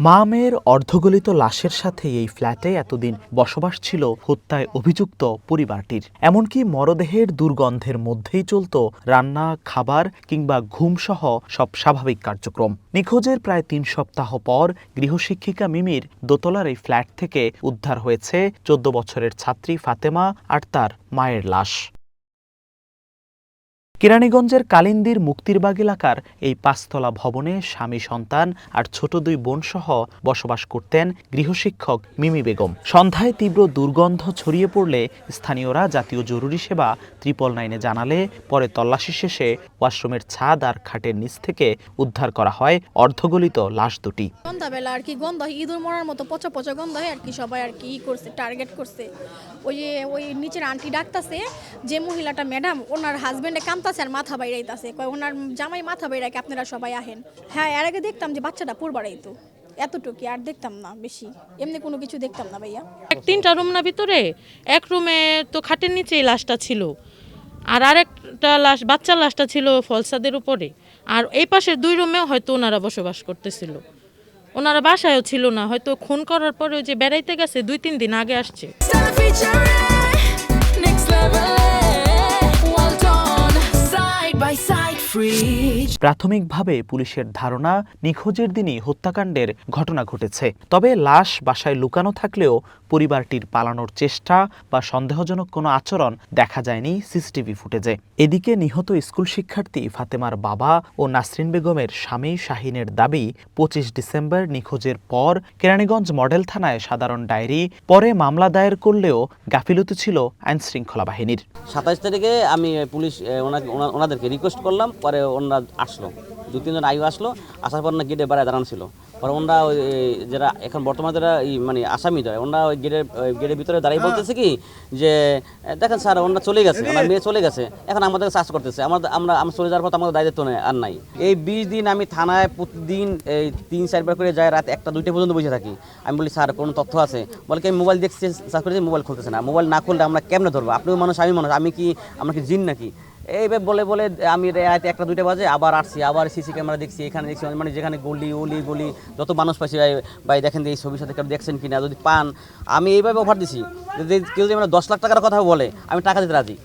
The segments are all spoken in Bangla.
মা মেয়ের অর্ধগলিত লাশের সাথে এই ফ্ল্যাটে এতদিন বসবাস ছিল হত্যায় অভিযুক্ত পরিবারটির। এমনকি মরদেহের দুর্গন্ধের মধ্যেই চলত রান্না, খাবার কিংবা ঘুমসহ সব স্বাভাবিক কার্যক্রম। নিখোঁজের প্রায় তিন সপ্তাহ পর গৃহশিক্ষিকা মিমির দোতলার এই ফ্ল্যাট থেকে উদ্ধার হয়েছে চোদ্দ বছরের ছাত্রী ফাতেমা আর তার মায়ের লাশ। কেরানীগঞ্জের কালিন্দির মুক্তিরবাগ এলাকার এই পাঁচতলা ভবনে স্বামী সন্তান আর ছোট দুই বোনসহ বসবাস করতেন গৃহশিক্ষক মিমি বেগম। সন্ধ্যায় তীব্র দুর্গন্ধ ছড়িয়ে পড়লে স্থানীয়রা জাতীয় জরুরি সেবা ত্রিপল নাইনে জানালে পরে তল্লাশি শেষে ওয়াশরুমের ছাদ আর খাটের নিচ থেকে উদ্ধার করা হয় অর্ধগলিত লাশ দুটি। সন্ধ্যাবেলা আর কি গন্ধ ইঁদুর মরার মতো পচা পচা গন্ধ আর কি, সবাই আর কি করছে টার্গেট করছে। ওই ওই নিচের আন্টি ডাকতাছে যে মহিলাটা ম্যাডাম ওনার হাজবেন্ডে কামতাছে আর মাথা বাইরাইতাছে। কয় ওনার জামাই মাথা বাইরাকে আপনারা সবাই আহেন। হ্যাঁ এর আগে দেখতাম যে বাচ্চাটা পুর বাড়াইতো। এতটুকু আর দেখতাম না বেশি। এমনি কোনো কিছু দেখতাম না ভাইয়া। এক তিনটা রুম না ভিতরে? এক রুমে তো খাটের নিচেই লাশটা ছিল। আর আরেকটা লাশ বাচ্চার লাশটা ছিল ফলসাদের উপরে। আর এই পাশের দুই রুমেও হয়তো ওনারা বসবাস করতেছিল। ওনারা বাসায়ও ছিল না। হয়তো খুন করার পরে ওই যে বেড়াইতে গেছে দুই তিন দিন আগে আসছে। প্রাথমিকভাবে পুলিশের ধারণা, নিখোঁজের দিনই হত্যাকাণ্ডের ঘটনা ঘটেছে। তবে লাশ বাসায় লুকানো থাকলেও পরিবারটির পালানোর চেষ্টা বা সন্দেহজনক কোনো আচরণ দেখা যায়নি সিসিটিভি ফুটেজে। এদিকে নিহত স্কুল শিক্ষার্থী ফাতেমার বাবা ও নাসরিন বেগমের স্বামী শাহিনের দাবি, পঁচিশ ডিসেম্বর নিখোঁজের পর কেরানীগঞ্জ মডেল থানায় সাধারণ ডায়েরি, পরে মামলা দায়ের করলেও গাফিলতি ছিল আইনশৃঙ্খলা বাহিনীর। সাতাশ তারিখে আমি পুলিশ ওনাদেরকে রিকোয়েস্ট করলাম, পরে ওনারা আসলো দু তিনজন আয়ু আসলো আসার পর না গেটে বাইরে দাঁড়ানো ছিল পরে ওনারা ওই যারা এখন বর্তমানে যারা মানে আসামি যায় ওনারা ওই গেটের গেটের ভিতরে দাঁড়িয়ে বলতেছে কি যে দেখেন স্যার ওনারা চলে গেছে ওনার মেয়ে চলে গেছে এখন আমাদের চার্জ করতেছে আমাদের আমরা আমরা চলে যাওয়ার পর আমাদের দায়িত্ব নেই আর নাই এই বিশ দিন আমি থানায় প্রতিদিন এই তিন চারবার করে যাই রাত একটা দুইটা পর্যন্ত বসে থাকি আমি বলি স্যার কোনো তথ্য আছে বলে কি আমি মোবাইল দেখছি সার্চ করেছি মোবাইল খুলতেছে না মোবাইল না খুললে আমরা কেমনে ধরবো আপনিও মানুষ আমি মানুষ আমি কি আমরা কি জিন নাকি এইভাবে বলে বলে আমি রাত একটা, দুইটা বাজে, আবার আসছি, আবার সিসি ক্যামেরা দেখছি, এখানে দেখছি মানে যেখানে গলি অলি গলি যত মানুষ পাইছি, ভাই ভাই, দেখেন এই ছবির সাথে কেউ দেখছেন কিনা, যদি পান, আমি এইভাবে অফার দিছি, যদি কেউ যদি আমরা দশ লাখ টাকার কথা বলে, আমি টাকা দিতে রাজি।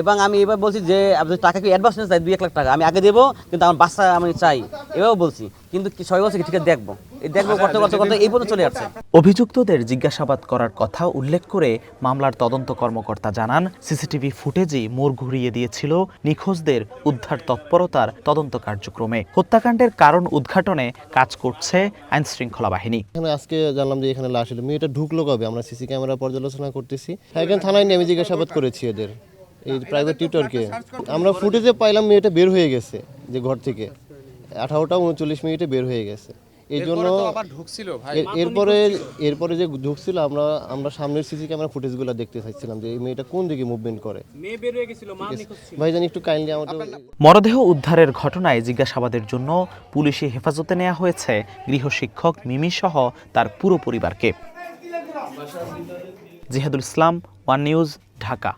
এবং আমি এবার বলছি যে, আপনি টাকা কি অ্যাডভান্স নিতে চাই দুই, এক লাখ টাকা, আমি আগে দেবো, কিন্তু আমার বাচ্চা আমি চাই এভাবেও বলছি, কিন্তু কি বলছে কি, ঠিক দেখব। দেখব করতে করতে করতে এই পর্যন্ত চলে যাচ্ছে অভিযুক্তদের জিজ্ঞাসাবাদ করার কথা উল্লেখ করে মামলার তদন্ত কর্মকর্তা জানান সিসিটিভি ফুটেজই মোড় ঘুরিয়ে দিয়েছিল নিখোঁজদের উদ্ধার তৎপরতার তদন্ত কার্যক্রমে। হত্যাকাণ্ডের কারণ উদ্ঘাটনে কাজ করছে আইনশৃঙ্খলা বাহিনী। এখানে আজকে জানলাম যে এখানে লাশ এলো মেয়েটা ঢুকলো কবে? আমরা সিসি ক্যামেরা পর্যালোচনা করতেছি। এখানে থানায় নিয়ে আমি জিজ্ঞাসাবাদ করেছি এদের এই প্রাইভেট টিউটরকে আমরা ফুটেজে পাইলাম মেয়েটা বের হয়ে গেছে যে ঘর থেকে। আঠারোটা উনচল্লিশ মিনিটে বের হয়ে গেছে। এই জন্য এর- এরপরে এরপরে যে ঢুকছিল আমরা আমরা সামনের সিসি ক্যামেরা ফুটেজগুলো দেখতে চাইছিলাম যে এই মেয়েটা কোন দিকে মুভমেন্ট করে। ভাইজান একটু কাইন্ডলি আমাদের মরদেহ উদ্ধারের ঘটনায় জিজ্ঞাসাবাদের জন্য পুলিশি হেফাজতে নেওয়া হয়েছে গৃহশিক্ষক মিমি সহ তার পুরো পরিবারকে। Jihadul Islam one news Dhaka.